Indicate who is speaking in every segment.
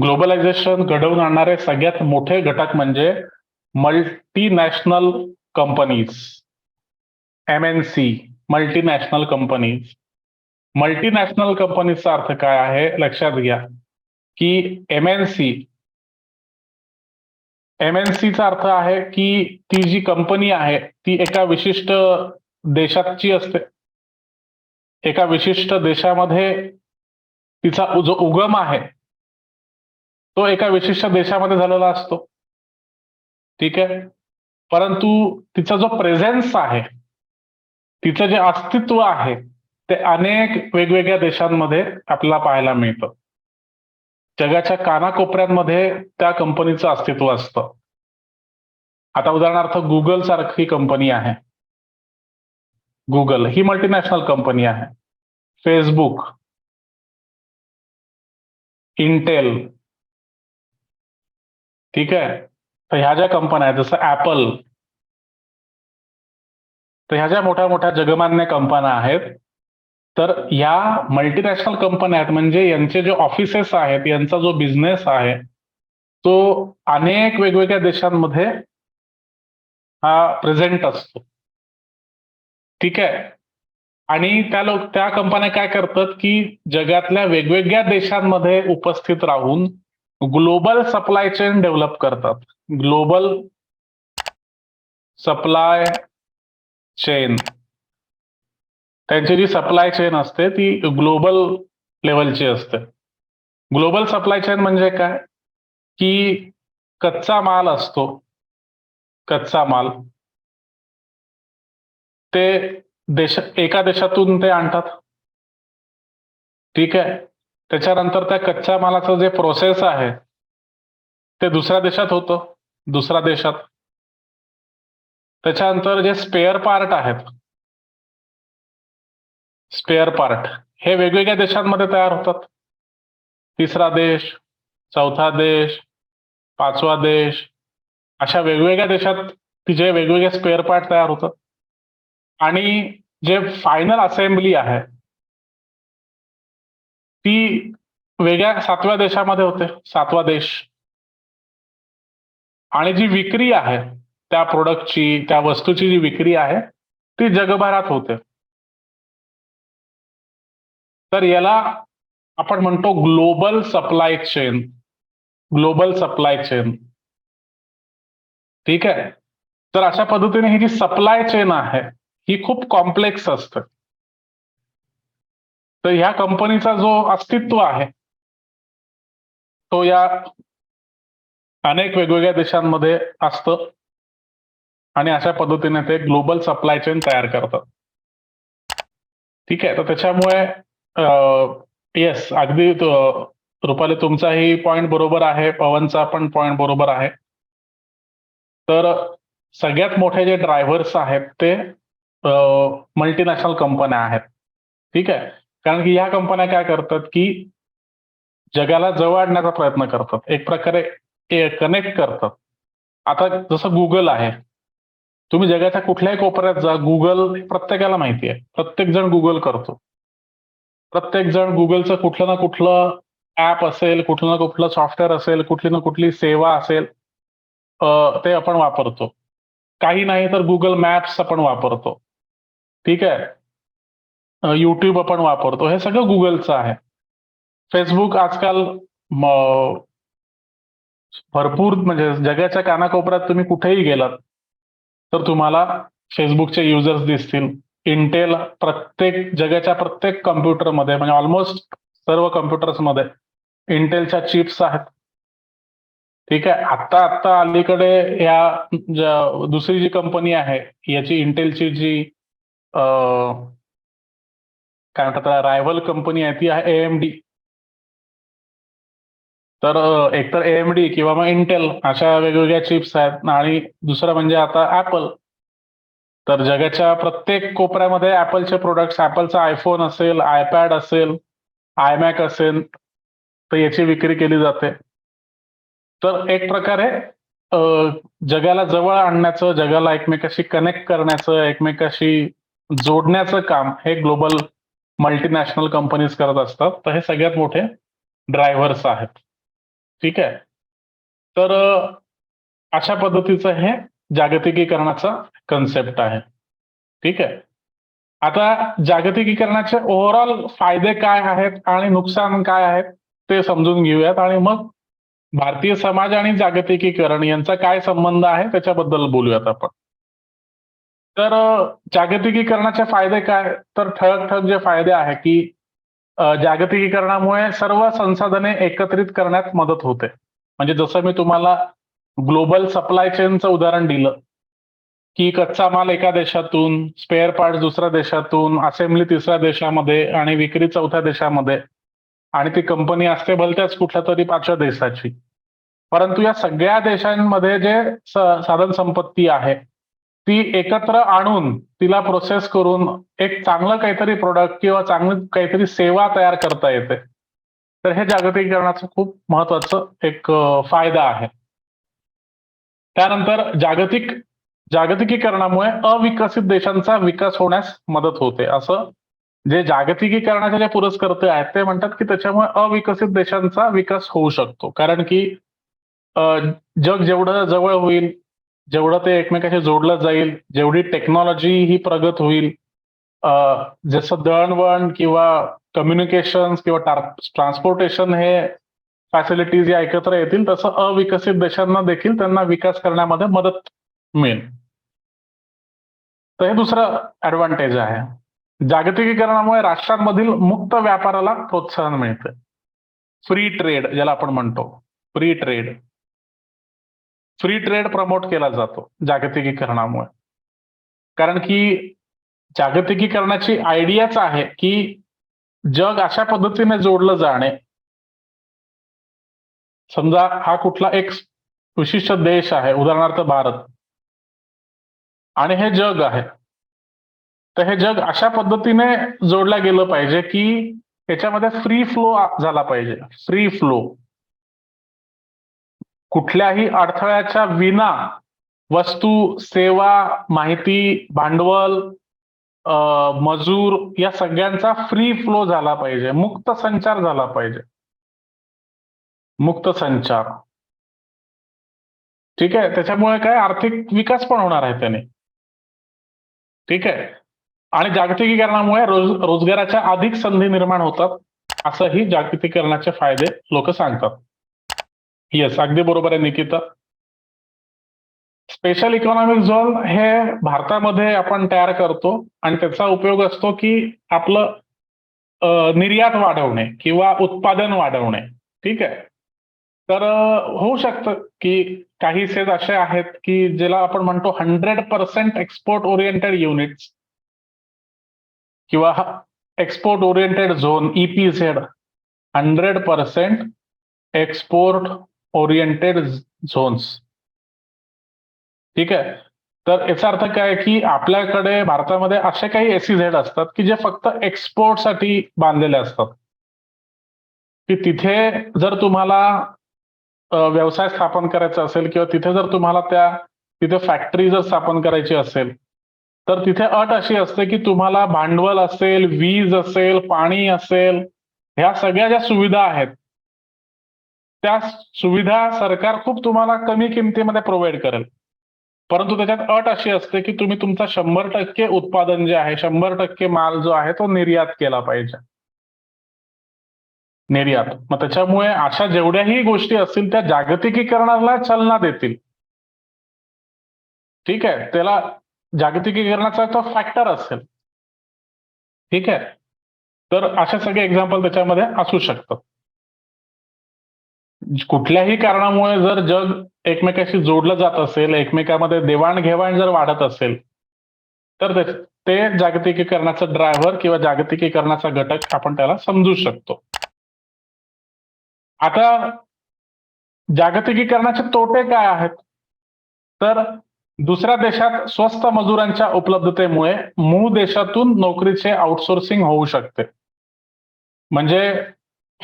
Speaker 1: Globalisation घडवून आणणारे सगळ्यात मोठे घटक म्हणजे multinational companies M N C multinational companies multinational कंपनीचा अर्थ काय आहे? लक्षात घ्या की M N C M N सीचा अर्थ आहे की ती जी कंपनी आहे ती एका विशिष्ट देशाची असते. एका विशिष्ट देशामध्ये तिचा उज जो उगम आहे. तो एका विशिष्ट देशामध्ये झालेला असतो. ठीक आहे? परंतु तिचा जो प्रेझेन्स आहे तिचं जे अस्तित्व आहे ते अनेक वेगवेगळ्या देशांमध्ये आपल्याला पाहायला मिळतं. जगाच्या कानाकोपऱ्यांमध्ये त्या कंपनीचं अस्तित्व असतं. आता उदाहरणार्थ गुगल सारखी कंपनी आहे. गुगल ही मल्टीनॅशनल कंपनी आहे. फेसबुक इंटेल ठीक आहे? तर ह्या ज्या कंपन्या आहेत जसं ऍपल तर ह्या ज्या मोठ्या मोठ्या जगमान्य कंपन्या आहेत तर ह्या मल्टीनॅशनल कंपन्या आहेत म्हणजे यांचे जे ऑफिसेस आहेत यांचा जो बिझनेस आहे तो अनेक वेगवेगळ्या देशांमध्ये हा प्रेझेंट असतो. ठीक आहे? आणि त्या लोक त्या कंपन्या काय करतात की जगातल्या वेगवेगळ्या देशांमध्ये उपस्थित राहून ग्लोबल सप्लाय चेन डेव्हलप करतात. ग्लोबल सप्लाय चेन त्यांची जी सप्लाय चेन असते ती ग्लोबल लेवलची असते. ग्लोबल सप्लाय चेन म्हणजे काय? की कच्चा माल असतो. कच्चा माल. ते देश एका देशातून ते आणतात. ठीक आहे? त्याच्यानंतर त्या कच्च्या मालाचं जे प्रोसेस आहे ते दुसऱ्या देशात होतं. दुसऱ्या देशात. त्याच्यानंतर जे स्पेअर पार्ट आहेत स्पेअर पार्ट हे वेगवेगळ्या देशांमध्ये तयार होतात. तिसरा देश चौथा देश पाचवा देश अशा वेगवेगळ्या देशात तिचे वेगवेगळे स्पेअर पार्ट तयार होतात. आणि जे फायनल असेंब्ली आहे ती वेगळ्या सातव्या देशामध्ये होते सातवा देश. आणि जी विक्री आहे त्या प्रोडक्टची त्या वस्तूची जी विक्री आहे ती जगभरात होते. तर याला आपण म्हणतो global supply chain global supply chain ठीक आहे? तर अशा पद्धतीने ही जी सप्लाय चेन आहे ही खूप कॉम्प्लेक्स असते. तर ह्या कंपनीचा जो अस्तित्व आहे तो या अनेक वेगवेगळ्या देशांमध्ये असतं. आणि अशा पद्धतीने ते ग्लोबल सप्लाय चेन तयार करतात. ठीक आहे तर त्याच्यामुळे येस अगदी रुपाली तुमचाही पॉइंट बरोबर आहे पवनचा पण पॉइंट बरोबर आहे. तर सगळ्यात मोठे जे ड्रायव्हर्स आहेत ते मल्टीनॅशनल कंपन्या आहेत. ठीक आहे कारण की ह्या कंपन्या काय करतात की जगाला जवळ आणण्याचा प्रयत्न करतात. एक प्रकारे कनेक्ट करतात. आता जसं गुगल आहे. तुम्ही जगाच्या कुठल्याही कोपऱ्यात जा गुगल प्रत्येकाला माहिती आहे. प्रत्येक जण गुगल करतो. प्रत्येक जण गुगलचं कुठलं ना कुठलं ऍप असेल कुठलं ना कुठलं सॉफ्टवेअर असेल कुठली ना कुठली सेवा असेल ते आपण वापरतो. काही नाही तर गुगल मॅप्स आपण वापरतो. ठीक आहे? युट्यूब आपण वापरतो. हे सगळं गुगलचं आहे. फेसबुक आजकाल भरपूर म्हणजे जगाच्या कानाकोपऱ्यात तुम्ही कुठेही गेलात तर तुम्हाला फेसबुकचे युजर्स दिसतील. इंटेल प्रत्येक जगाच्या प्रत्येक कम्प्युटरमध्ये म्हणजे ऑलमोस्ट सर्व कम्प्युटर्समध्ये इंटेलच्या चिप्स आहेत. ठीक आहे? आत्ता आत्ता अलीकडे या ज्या- दुसरी जी कंपनी आहे याची इंटेलची जी काय म्हणतात रायव्हल कंपनी आहे ती आहे एएमडी तर अं, एकतर एएमडी किंवा मग इंटेल अशा वेगवेगळ्या चिप्स आहेत. आणि दुसरं म्हणजे आता ऍपल तर जगाच्या प्रत्येक कोपऱ्यामध्ये ऍपलचे प्रोडक्ट्स ऍपलचा आयफोन असेल आयपॅड असेल आयमॅक असेल तर याची विक्री केली जाते. तर एक प्रकारे जगाला जवळ आणण्याचं जगाला एकमेकाशी कनेक्ट करण्याचं एकमेकाशी जोडण्याचं काम हे ग्लोबल मल्टीनॅशनल कंपनीज करत असतात तर हे सगळ्यात मोठे ड्रायव्हर्स आहेत. ठीक आहे? तर अशा पद्धतीचं हे जागतिकीकरणाचा कन्सेप्ट आहे. ठीक आहे? आता जागतिकीकरणाचे ओव्हरऑल फायदे काय आहेत आणि नुकसान काय आहेत ते समजून घेऊयात आणि मग भारतीय समाज आणि जागतिकीकरण यांचा काय संबंध आहे त्याच्याबद्दल बोलूयात आपण. तर जागतिकीकरणाचे फायदे काय? तर ठळक ठळक जे फायदे आहे की जागतिकीकरणामुळे सर्व संसाधने एकत्रित करण्यात मदत होते. म्हणजे जसं मी तुम्हाला ग्लोबल सप्लाय चेनचं उदाहरण दिलं की कच्चा माल एका देशातून स्पेअर पार्ट दुसऱ्या देशातून असेंब्ली तिसऱ्या देशामध्ये आणि विक्री चौथ्या देशामध्ये आणि ती कंपनी असते भलत्याच कुठल्या तरी पाचव्या देशाची. परंतु या सगळ्या देशांमध्ये जे साधन संपत्ती आहे ती एकत्र आणून तिला प्रोसेस करून एक चांगलं काहीतरी प्रोडक्ट किंवा चांगली काहीतरी सेवा तयार करता येते. तर हे जागतिकीकरणाचं खूप महत्वाचं एक फायदा आहे. त्यानंतर जागतिक जागतिकीकरणामुळे अविकसित देशांचा विकास होण्यास मदत होते. असं जे जागतिकीकरणाचे जे पुरस्कर्ते आहेत ते म्हणतात की त्याच्यामुळे अविकसित देशांचा विकास होऊ शकतो. कारण की जग जेवढं जवळ होईल जेवढं ते एकमेकाशी जोडलं जाईल जेवढी टेक्नॉलॉजी ही प्रगत होईल जसं दळणवळण किंवा कम्युनिकेशन किंवा ट्रान्सपोर्टेशन हे फॅसिलिटीज या एकत्र येतील तसं अविकसित देशांना देखील त्यांना विकास करण्यामध्ये मदत मिळेल. तर हे दुसरं ऍडव्हान्टेज आहे. जागतिकीकरणामुळे राष्ट्रांमधील मुक्त व्यापाराला प्रोत्साहन मिळते. फ्री ट्रेड ज्याला आपण म्हणतो. Free trade free trade promote केला जातो जागतिकीकरणामुळे. कारण की जागतिकीकरणाची आयडियाच आहे की जग अशा पद्धतीने जोडलं जाणे. समजा हा कुठला एक विशिष्ट देश आहे उदाहरणार्थ भारत. आणि हे जग आहे. तर हे जग अशा पद्धतीने जोडलं गेलं पाहिजे की त्याच्यामध्ये फ्री फ्लो झाला पाहिजे. फ्री फ्लो कुठल्याही अडथळ्याच्या विना वस्तू सेवा माहिती भांडवल मजूर या सगळ्यांचा फ्री फ्लो झाला पाहिजे. मुक्त संचार झाला पाहिजे. मुक्त संचार. ठीक आहे? त्याच्यामुळे काय? आर्थिक विकास पण होणार आहे त्याने. ठीक आहे? आणि जागतिकीकरणामुळे रोज रोजगाराच्या अधिक संधी निर्माण होतात असंही जागतिकीकरणाचे फायदे लोक सांगतात. येस अगदी बरोबर आहे निकिता. स्पेशल इकॉनॉमिक झोन हे भारतामध्ये आपण तयार करतो आणि त्याचा उपयोग असतो की आपलं निर्यात वाढवणे किंवा उत्पादन वाढवणे. ठीक आहे? तर होऊ शकतं की काही सेज असे आहेत की ज्याला आपण म्हणतो hundred percent export oriented units किंवा export oriented zone EPZ hundred percent export oriented zones. ठीक आहे? तर याचा अर्थ काय की आपल्याकडे भारतामध्ये असे काही एसीझेड असतात की जे फक्त एक्सपोर्टसाठी बांधलेले असतात. की तिथे जर तुम्हाला व्यवसाय स्थापन करायचा असेल किंवा तिथे जर तुम्हाला त्या तिथे फॅक्टरी जर स्थापन करायची असेल तर तिथे अट अशी असते की तुम्हाला भांडवल असेल वीज असेल पाणी असेल ह्या सगळ्या ज्या सुविधा आहेत त्या सुविधा सरकार खूप तुम्हाला कमी किमतीमध्ये प्रोव्हाइड करेल. परंतु त्याच्यात अट अशी असते की तुम्ही तुमचा शंभर टक्के उत्पादन जे आहे शंभर टक्के माल जो आहे तो निर्यात केला पाहिजे. निर्यात. मग त्याच्यामुळे अशा जेवढ्याही गोष्टी असतील त्या जागतिकीकरणाला चालना देतील. ठीक आहे? त्याला जागतिकीकरणाचा तो फॅक्टर असेल. ठीक आहे? तर अशा सगळे एक्झाम्पल त्याच्यामध्ये असू शकतात. कुठल्याही कारणामुळे जर जग एकमेकाशी जोडलं जात असेल एकमेकामध्ये देवाणघेवाण जर वाढत असेल तर ते- जागतिकीकरणाचा ड्रायव्हर किंवा जागतिकीकरणाचा घटक आपण त्याला समजू शकतो. आता जागतिकीकरणाचे तोटे काय आहेत? तर दुसऱ्या देशात स्वस्त मजुरांच्या उपलब्धतेमुळे मूळ देशातून नोकरीचे आउटसोर्सिंग होऊ शकते. म्हणजे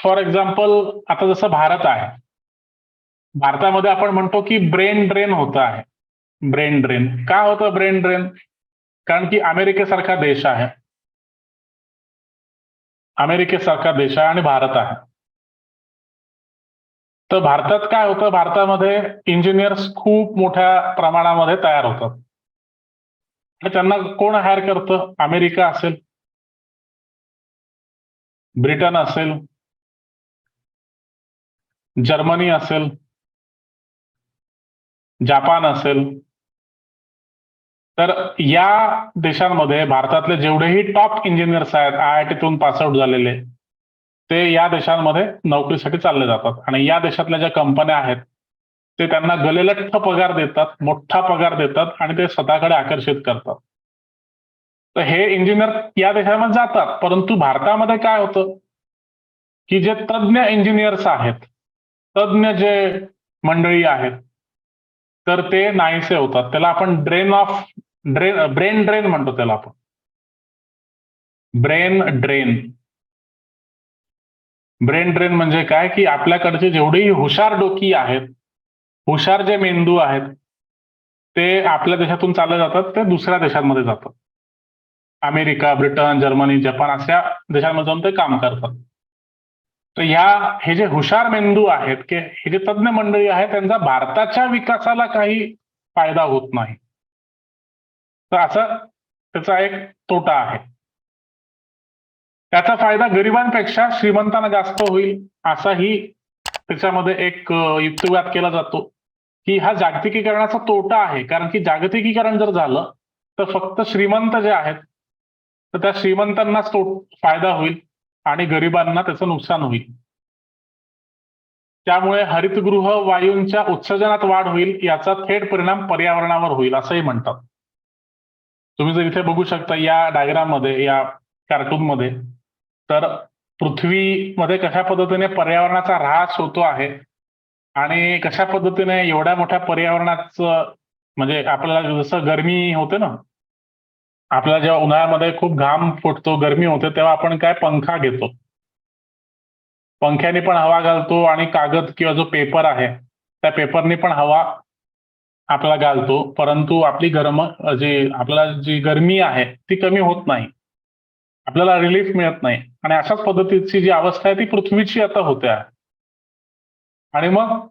Speaker 1: फॉर एक्झाम्पल आता जसं भारत आहे. भारतामध्ये आपण म्हणतो की ब्रेन ड्रेन होत आहे. ब्रेन ड्रेन का होतं ब्रेन ड्रेन कारण की अमेरिकेसारखा देश आहे. अमेरिकेसारखा देश आहे आणि भारत आहे. तर भारतात काय होतं? भारतामध्ये इंजिनियर्स खूप मोठ्या प्रमाणामध्ये तयार होतात. आणि त्यांना कोण हायर करतं? अमेरिका असेल. ब्रिटन असेल. जर्मनी असेल जापान असेल तर या देशांमध्ये भारतातले जेवढेही टॉप इंजिनियर्स आहेत आय आय टीतून पासआउट झालेले ते या देशांमध्ये नोकरीसाठी चालले जातात. आणि या देशातल्या ज्या कंपन्या आहेत ते त्यांना गलेलठ्ठ पगार देतात मोठा पगार देतात आणि ते स्वतःकडे आकर्षित करतात. तर हे इंजिनियर या देशामध्ये जातात परंतु भारतामध्ये काय होतं की जे तज्ज्ञ इंजिनियर्स आहेत तज्ज्ञ जे मंडळी आहेत तर ते नाहीसे होतात. त्याला आपण drain of drain brain drain म्हणतो त्याला आपण. ब्रेन ड्रेन ब्रेन ड्रेन म्हणजे काय? की आपल्याकडचे जेवढेही हुशार डोकी आहेत हुशार जे मेंदू आहेत ते आपल्या देशातून चालले जातात ते दुसऱ्या देशांमध्ये जातात. अमेरिका ब्रिटन जर्मनी जपान अशा देशांमध्ये जाऊन ते काम करतात. तर ह्या हे जे हुशार मेंदू आहेत की हे जे तज्ज्ञ मंडळी आहेत त्यांचा भारताच्या विकासाला काही फायदा होत नाही. तर असा त्याचा एक तोटा आहे. त्याचा फायदा गरिबांपेक्षा श्रीमंतांना जास्त होईल असाही त्याच्यामध्ये एक युक्तिवाद केला जातो. की हा जागतिकीकरणाचा तोटा आहे कारण की जागतिकीकरण जर झालं तर फक्त श्रीमंत जे आहेत तर त्या श्रीमंतांनाच तो फायदा होईल. आणि गरिबांना त्याचं नुकसान होईल. त्यामुळे हरितगृह वायूंच्या उत्सर्जनात वाढ होईल याचा थेट परिणाम पर्यावरणावर होईल असंही म्हणतात. तुम्ही जर इथे बघू शकता या डायग्राममध्ये या कार्टून मध्ये तर पृथ्वीमध्ये कशा पद्धतीने पर्यावरणाचा ऱ्हास होतो आहे आणि कशा पद्धतीने एवढ्या मोठ्या पर्यावरणाचं म्हणजे आपल्याला जसं गरमी होते ना आपला जेव्हा उन्हाळ्यामध्ये खूप घाम फुटतो गरमी होते तेव्हा आपण काय पंखा घेतो. पंख्याने पण हवा घालतो आणि कागद किंवा जो पेपर आहे त्या पेपरने पण हवा आपला घालतो. परंतु आपली गरम जी आपल्याला जी गरमी आहे ती कमी होत नाही. आपल्याला रिलीफ मिळत नाही. आणि अशाच पद्धतीची जी अवस्था आहे ती पृथ्वीची आता होते. आहे आणि मग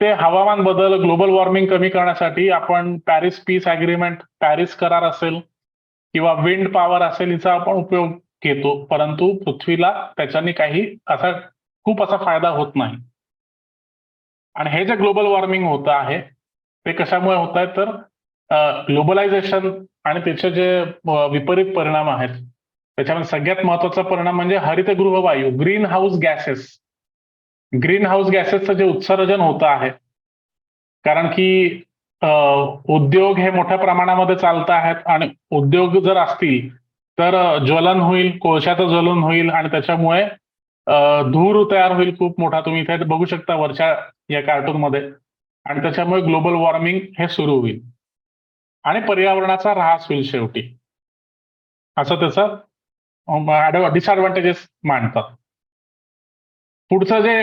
Speaker 1: ते हवामान बदल ग्लोबल वॉर्मिंग कमी करण्यासाठी आपण पॅरिस पीस अग्रीमेंट पॅरिस करार असेल. किंवा विंड पॉवर असेल हिचा आपण उपयोग घेतो. परंतु पृथ्वीला त्याच्याने काही असा खूप असा फायदा होत नाही. आणि हे जे ग्लोबल वॉर्मिंग होत आहे ते कशामुळे होत आहे? तर ग्लोबलायझेशन आणि त्याचे जे विपरीत परिणाम आहेत त्याच्यामध्ये सगळ्यात महत्त्वाचा परिणाम म्हणजे हरितगृह वायू greenhouse gases greenhouse गॅसेसचं जे उत्सर्जन होत आहे कारण की उद्योग हे मोठ्या प्रमाणामध्ये चालत आहेत आणि उद्योग जर असतील तर ज्वलन होईल कोळशाचं ज्वलन होईल आणि त्याच्यामुळे धूर तयार होईल खूप मोठा. तुम्ही इथे बघू शकता वरच्या या कार्टून मध्ये. आणि त्याच्यामुळे ग्लोबल वॉर्मिंग हे सुरू होईल. आणि पर्यावरणाचा ऱ्हास होईल शेवटी. असं त्याचं डिसएडव्हान्टेजेस मांडतात पुढचं जे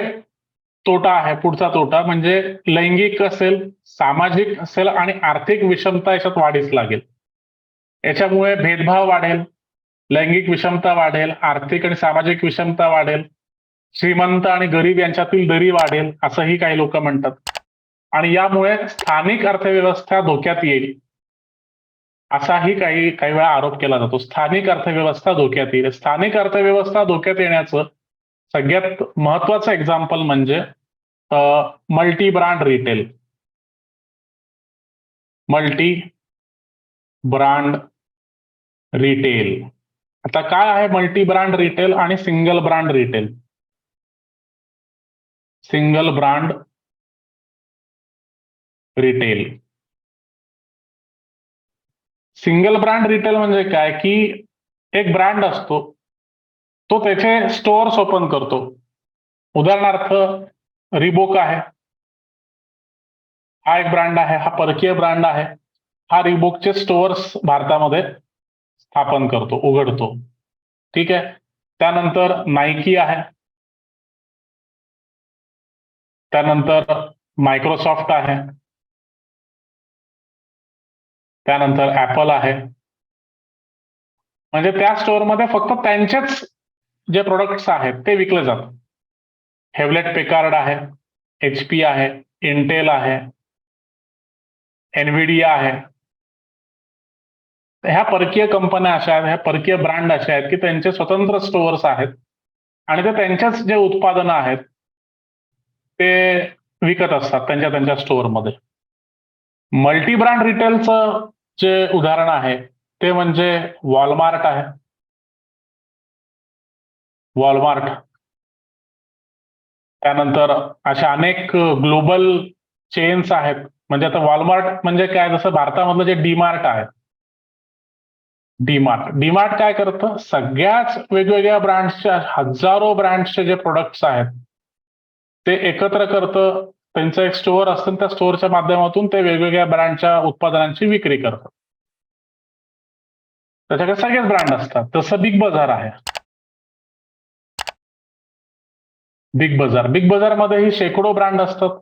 Speaker 1: तोटा आहे पुढचा तोटा. म्हणजे लैंगिक असेल सामाजिक असेल आणि आर्थिक विषमता याच्यात वाढीस लागेल. याच्यामुळे भेदभाव वाढेल लैंगिक विषमता वाढेल आर्थिक आणि सामाजिक विषमता वाढेल श्रीमंत आणि गरीब यांच्यातील दरी वाढेल असंही काही लोक म्हणतात. आणि यामुळे स्थानिक अर्थव्यवस्था धोक्यात येईल. असाही काही काही वेळा आरोप केला जातो. स्थानिक अर्थव्यवस्था धोक्यात येईल. स्थानिक अर्थव्यवस्था धोक्यात येण्याचं सगळ्यात महत्वाचं एक्झाम्पल म्हणजे multi brand retail multi brand retail आता काय आहे मल्टी ब्रांड रिटेल आणि single brand retail single brand retail single brand retail म्हणजे काय? की एक ब्रँड असतो. तो त्याचे स्टोअर्स ओपन करतो. उदाहरणार्थ रिबोक आहे. हा एक ब्रँड आहे हा परकीय ब्रँड आहे. हा रिबोकचे स्टोअर्स भारतामध्ये स्थापन करतो उघडतो. ठीक आहे? त्यानंतर नायकी आहे. त्यानंतर मायक्रोसॉफ्ट आहे. त्यानंतर ऍपल आहे. म्हणजे त्या स्टोअरमध्ये फक्त त्यांचेच जे प्रोडक्ट्स आहेत ते विकले जातात. हेवलेट पेकार्ड आहे एच पी आहे इंटेल आहे एनव्हीडिया आहे. ह्या परकीय कंपन्या अशा आहेत ह्या परकीय ब्रँड अशा आहेत की त्यांचे स्वतंत्र स्टोअर्स आहेत आणि ते त्यांच्याच जे उत्पादनं आहेत ते विकत असतात त्यांच्या त्यांच्या स्टोअरमध्ये मल्टी ब्रँड रिटेलचं जे उदाहरण आहे ते म्हणजे वॉलमार्ट आहे. वॉलमार्ट. त्यानंतर अशा अनेक ग्लोबल चेन्स आहेत. म्हणजे आता वॉलमार्ट म्हणजे काय? जसं भारतामधलं जे डीमार्ट आहे. डीमार्ट. डीमार्ट काय करतं? सगळ्याच वेगवेगळ्या ब्रँड्सच्या हजारो ब्रँड्सचे जे प्रोडक्ट्स आहेत ते एकत्र करतं. त्यांचं एक स्टोअर असतं त्या स्टोअरच्या माध्यमातून ते वेगवेगळ्या ब्रँडच्या उत्पादनांची विक्री करतात त्याच्याकडे सगळेच ब्रँड असतात. तसं बिग बाजार आहे. बिग बाजार. बिग बाजारमध्येही शेकडो ब्रँड असतात.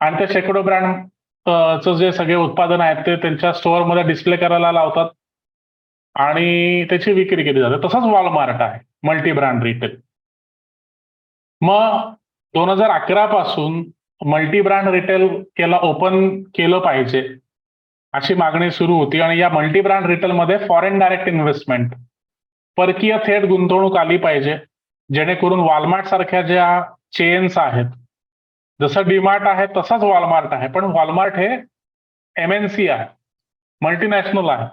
Speaker 1: आणि त्या शेकडो ब्रँड चं जे सगळे उत्पादन आहेत ते त्यांच्या स्टोअरमध्ये डिस्प्ले करायला लावतात. आणि त्याची विक्री केली जाते. तसंच वॉलमार्ट आहे. मल्टी ब्रँड रिटेल मग दोन हजार अकरा पासून मल्टी ब्रँड रिटेल केला ओपन केलं पाहिजे अशी मागणी सुरू होती. आणि या मल्टी ब्रँड रिटेलमध्ये फॉरेन डायरेक्ट इन्व्हेस्टमेंट परकीय थेट गुंतवणूक आली पाहिजे. जेणेकरून वॉलमार्ट सारख्या ज्या चेन्स आहेत जसं डीमार्ट आहे तसंच वॉलमार्ट आहे. पण वॉलमार्ट हे एम एन सी आहे मल्टीनॅशनल आहे.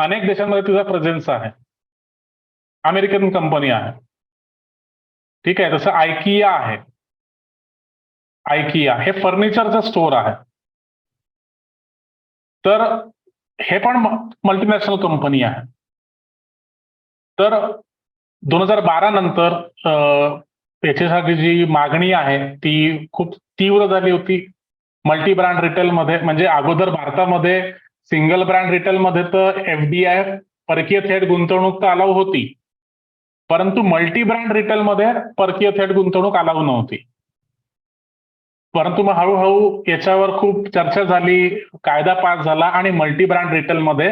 Speaker 1: अनेक देशांमध्ये तिचा प्रेझेन्स आहे. अमेरिकन कंपनी आहे. ठीक आहे जसं आयकिया आहे. आयकिया हे फर्निचरचं स्टोअर आहे. तर हे पण मल्टीनॅशनल कंपनी आहे. तर दोन हजार बारा नंतर याच्यासाठी जी मागणी आहे ती खूप तीव्र झाली होती. मल्टी ब्रँड रिटेलमध्ये म्हणजे अगोदर भारतामध्ये सिंगल ब्रँड रिटेलमध्ये तर एफडीआय परकीय थेट गुंतवणूक तर अलाव होती. परंतु मल्टी ब्रँड रिटेलमध्ये परकीय थेट गुंतवणूक अलाव नव्हती. परंतु मग हळूहळू याच्यावर खूप चर्चा झाली कायदा पास झाला आणि मल्टी ब्रँड रिटेलमध्ये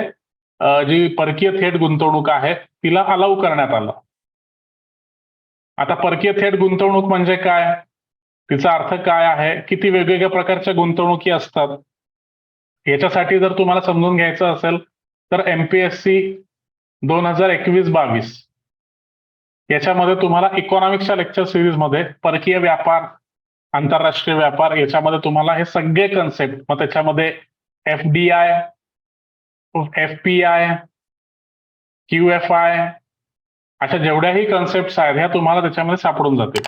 Speaker 1: जी परकीय थेट गुंतवणूक आहे तिला अलाव करण्यात आलं. आता परकीय थेट गुंतवणूक म्हणजे काय? तिचा अर्थ काय आहे? किती वेगवेगळ्या प्रकारच्या गुंतवणुकी असतात? याच्यासाठी जर तुम्हाला समजून घ्यायचं असेल तर एमपीएससी दोन हजार एकवीस बावीस. याच्यामध्ये तुम्हाला इकॉनॉमिक्सच्या लेक्चर सिरीजमध्ये परकीय व्यापार आंतरराष्ट्रीय व्यापार याच्यामध्ये तुम्हाला हे सगळे कन्सेप्ट मग त्याच्यामध्ये F D I F P I Q F I अशा जेवढ्याही कन्सेप्ट आहेत ह्या तुम्हाला त्याच्यामध्ये सापडून जातील.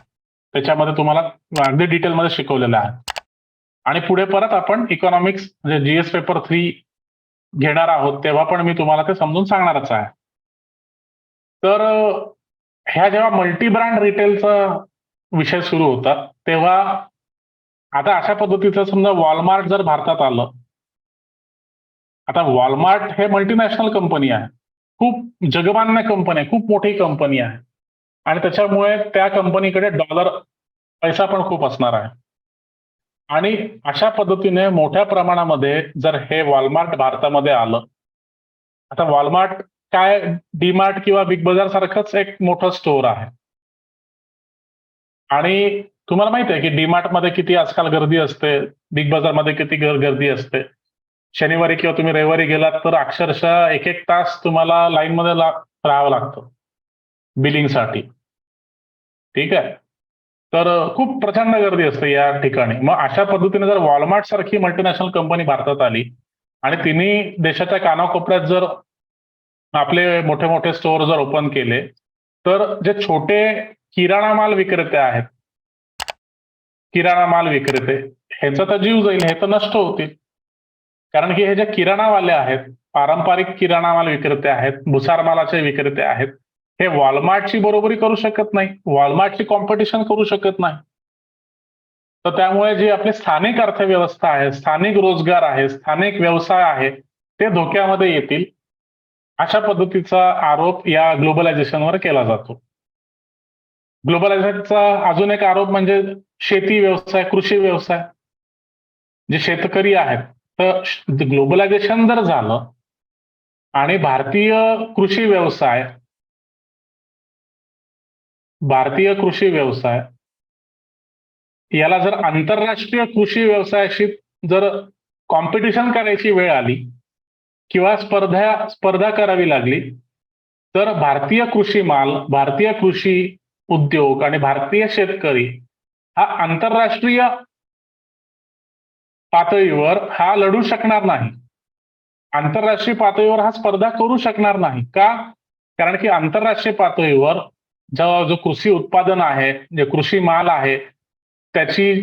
Speaker 1: त्याच्यामध्ये तुम्हाला अगदी डिटेलमध्ये शिकवलेलं आहे आणि पुढे परत आपण इकॉनॉमिक्स म्हणजे जीएस पेपर थ्री घेणार आहोत तेव्हा पण मी तुम्हाला ते समजून सांगणारच आहे. तर ह्या जेव्हा मल्टी ब्रँड रिटेलचा विषय सुरू होता तेव्हा आता अशा पद्धतीचं समजा वॉलमार्ट जर भारतात आलं आता वॉलमार्ट हे मल्टीनॅशनल कंपनी आहे. खूप जगमान्य कंपनी आहे खूप मोठी कंपनी आहे. आणि त्याच्यामुळे त्या कंपनीकडे डॉलर पैसा पण खूप असणार आहे. आणि अशा पद्धतीने मोठ्या प्रमाणामध्ये जर हे वॉलमार्ट भारतामध्ये आलं आता वॉलमार्ट काय डीमार्ट किंवा बिग बाजार सारखंच एक मोठं स्टोअर आहे. आणि तुम्हाला माहिती आहे की डीमार्टमध्ये किती आजकाल गर्दी असते बिग बाजारमध्ये किती गर- गर्दी असते. शनिवारी किंवा तुम्ही रविवारी गेलात तर अक्षरशः एक एक तास तुम्हाला लाईनमध्ये ला राहावं लागतं. बिलिंगसाठी ठीक आहे? तर खूप प्रचंड गर्दी असते या ठिकाणी. मग अशा पद्धतीने जर वॉलमार्ट सारखी मल्टीनॅशनल कंपनी भारतात आली आणि तिने देशाच्या कानाकोपऱ्यात जर आपले मोठे मोठे स्टोअर जर ओपन केले तर जे छोटे किराणा माल विक्रेते आहेत किराणा माल विक्रेते ह्याचा तर जीव जाईल हे तर नष्ट होतील. कारण की हे जे किराणावाले आहेत पारंपरिक किराणा माल विक्रेते आहेत भुसारमालाचे विक्रेते आहेत हे वॉलमार्टची बरोबरी करू शकत नाही वॉलमार्टची कॉम्पिटिशन करू शकत नाही. तर त्यामुळे जी आपली स्थानिक अर्थव्यवस्था आहे स्थानिक रोजगार आहे स्थानिक व्यवसाय आहे ते धोक्यामध्ये येतील. अशा पद्धतीचा आरोप या ग्लोबलायझेशनवर केला जातो. ग्लोबलायझेशनचा अजून एक आरोप म्हणजे शेती व्यवसाय कृषी व्यवसाय. जे शेतकरी आहेत तर ग्लोबलायझेशन जर झालं आणि भारतीय कृषी व्यवसाय भारतीय कृषी व्यवसाय याला जर आंतरराष्ट्रीय कृषी व्यवसायाशी जर कॉम्पिटिशन करायची वेळ आली किंवा स्पर्धा स्पर्धा करावी लागली तर भारतीय कृषी माल भारतीय कृषी उद्योग आणि भारतीय शेतकरी हा आंतरराष्ट्रीय पातळीवर हा लढू शकणार नाही. आंतरराष्ट्रीय पातळीवर हा स्पर्धा करू शकणार नाही. का? कारण की आंतरराष्ट्रीय पातळीवर जो जो कृषी उत्पादन आहे जे कृषी माल आहे त्याची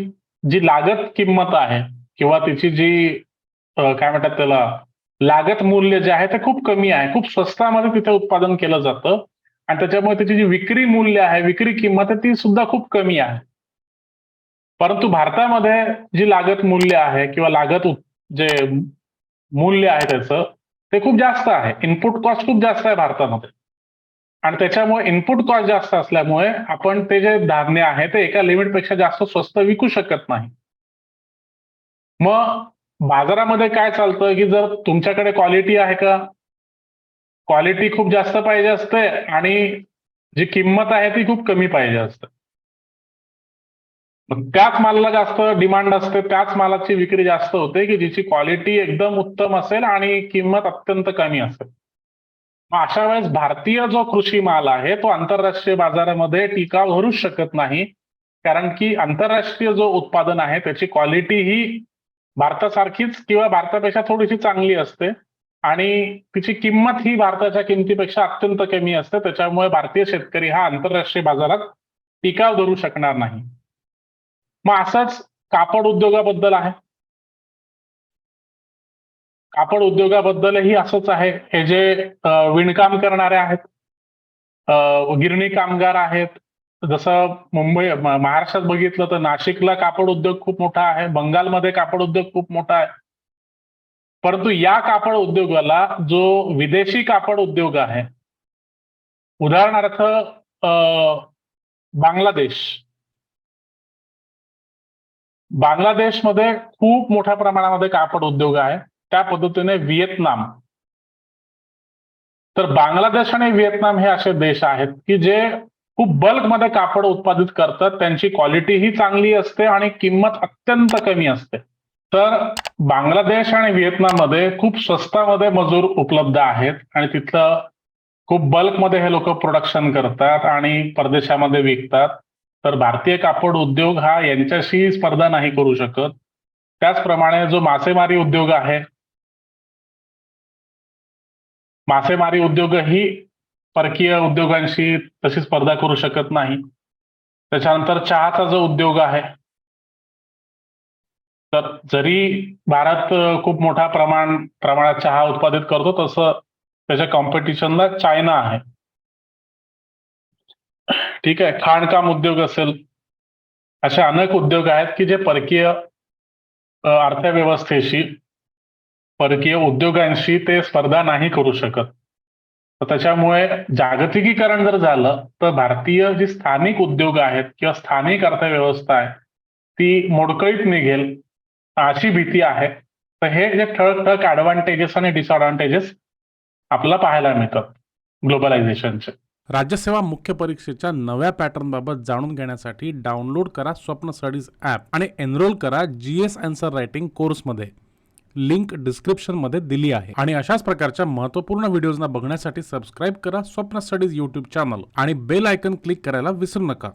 Speaker 1: जी लागत किंमत आहे किंवा तिची जी काय म्हणतात त्याला लागत मूल्य जे आहे ते खूप कमी आहे. खूप स्वस्तामध्ये तिथे उत्पादन केलं जातं. आणि त्याच्यामुळे त्याची जी विक्री मूल्य आहे विक्री किंमत आहे ती सुद्धा खूप कमी आहे. परंतु भारतामध्ये जी लागत मूल्य आहे किंवा लागत जे मूल्य आहे त्याचं ते खूप जास्त आहे. इनपुट कॉस्ट खूप जास्त आहे भारतामध्ये. आणि त्याच्यामुळे इनपुट कॉस्ट जास्त असल्यामुळे आपण ते जे धान्य आहे ते एका लिमिटपेक्षा जास्त स्वस्त विकू शकत नाही. मग बाजारामध्ये काय चालतं की जर तुमच्याकडे क्वालिटी आहे का? क्वालिटी खूप जास्त पाहिजे असते आणि जी किंमत आहे ती खूप कमी पाहिजे असते. मग त्याच मालाला जास्त डिमांड असते त्याच मालाची विक्री जास्त होते की जिची क्वालिटी एकदम उत्तम असेल आणि किंमत अत्यंत कमी असेल. मग अशा वेळेस भारतीय जो कृषी माल आहे तो आंतरराष्ट्रीय बाजारामध्ये टिकाव धरूच शकत नाही. कारण की आंतरराष्ट्रीय जो उत्पादन आहे त्याची क्वालिटी ही भारतासारखीच किंवा भारतापेक्षा थोडीशी चांगली असते. आणि तिची किंमत ही भारताच्या किमतीपेक्षा अत्यंत कमी असते. त्याच्यामुळे भारतीय शेतकरी हा आंतरराष्ट्रीय बाजारात टिकाव धरू शकणार नाही. मग असंच कापड उद्योगाबद्दल आहे. कापड उद्योगाबद्दलही असंच आहे. हे जे विणकाम करणारे आहेत गिरणी कामगार आहेत. जसं मुंबई महाराष्ट्रात बघितलं तर नाशिकला कापड उद्योग खूप मोठा आहे. बंगालमध्ये कापड उद्योग खूप मोठा आहे. परंतु या कापड उद्योगाला जो विदेशी कापड उद्योग आहे उदाहरणार्थ बांगलादेश बांगलादेशमध्ये खूप मोठ्या प्रमाणामध्ये कापड उद्योग आहे. त्या पद्धतीने व्हिएतनाम. तर बांगलादेश आणि व्हिएतनाम हे असे देश आहेत की जे खूप बल्कमध्ये कापड उत्पादित करतात. त्यांची क्वालिटी ही चांगली असते आणि किंमत अत्यंत कमी असते. तर बांगलादेश आणि व्हिएतनाममध्ये खूप स्वस्तामध्ये मजूर उपलब्ध आहेत आणि तिथलं खूप बल्कमध्ये हे लोक प्रोडक्शन करतात आणि परदेशामध्ये विकतात. तर भारतीय कापड उद्योग हा यांच्याशी स्पर्धा नाही करू शकत. त्याचप्रमाणे जो मासेमारी उद्योग आहे मासेमारी उद्योग ही परकीय उद्योगांशी तशी स्पर्धा करू शकत नाही. त्याच्यानंतर चहाचा जो उद्योग आहे तर जरी भारत खूप मोठा प्रमाण प्रमाणात चहा उत्पादित करतो तसं त्याच्या कॉम्पिटिशनला चायना आहे. ठीक आहे खाणकाम उद्योग असेल असे अनेक उद्योग आहेत की जे परकीय अर्थव्यवस्थेशी परकीय उद्योगांशी ते स्पर्धा नाही करू शकत. तर त्याच्यामुळे जागतिकीकरण जर झालं तर भारतीय जी स्थानिक उद्योग आहेत किंवा स्थानिक अर्थव्यवस्था आहे ती मोडकळीत निघेल अशी भीती आहे. तर हे जे ठळक ठळक ऍडव्हान्टेजेस आणि डिसअडव्हान्टेजेस आपल्याला पाहायला मिळतात ग्लोबलायझेशनचे
Speaker 2: राज्यसेवा मुख्य परीक्षेच्या नव्या पॅटर्नबाबत जाणून घेण्यासाठी डाउनलोड करा स्वप्न स्टडीज ॲप आणि एनरोल करा जी एस आन्सर रायटिंग कोर्समध्ये लिंक डिस्क्रिप्शनमध्ये दिली आहे. आणि अशाच प्रकारच्या महत्त्वपूर्ण व्हिडिओजना बघण्यासाठी सबस्क्राईब करा स्वप्न स्टडीज यूट्यूब चॅनल आणि बेल आयकन क्लिक करायला विसरू नका.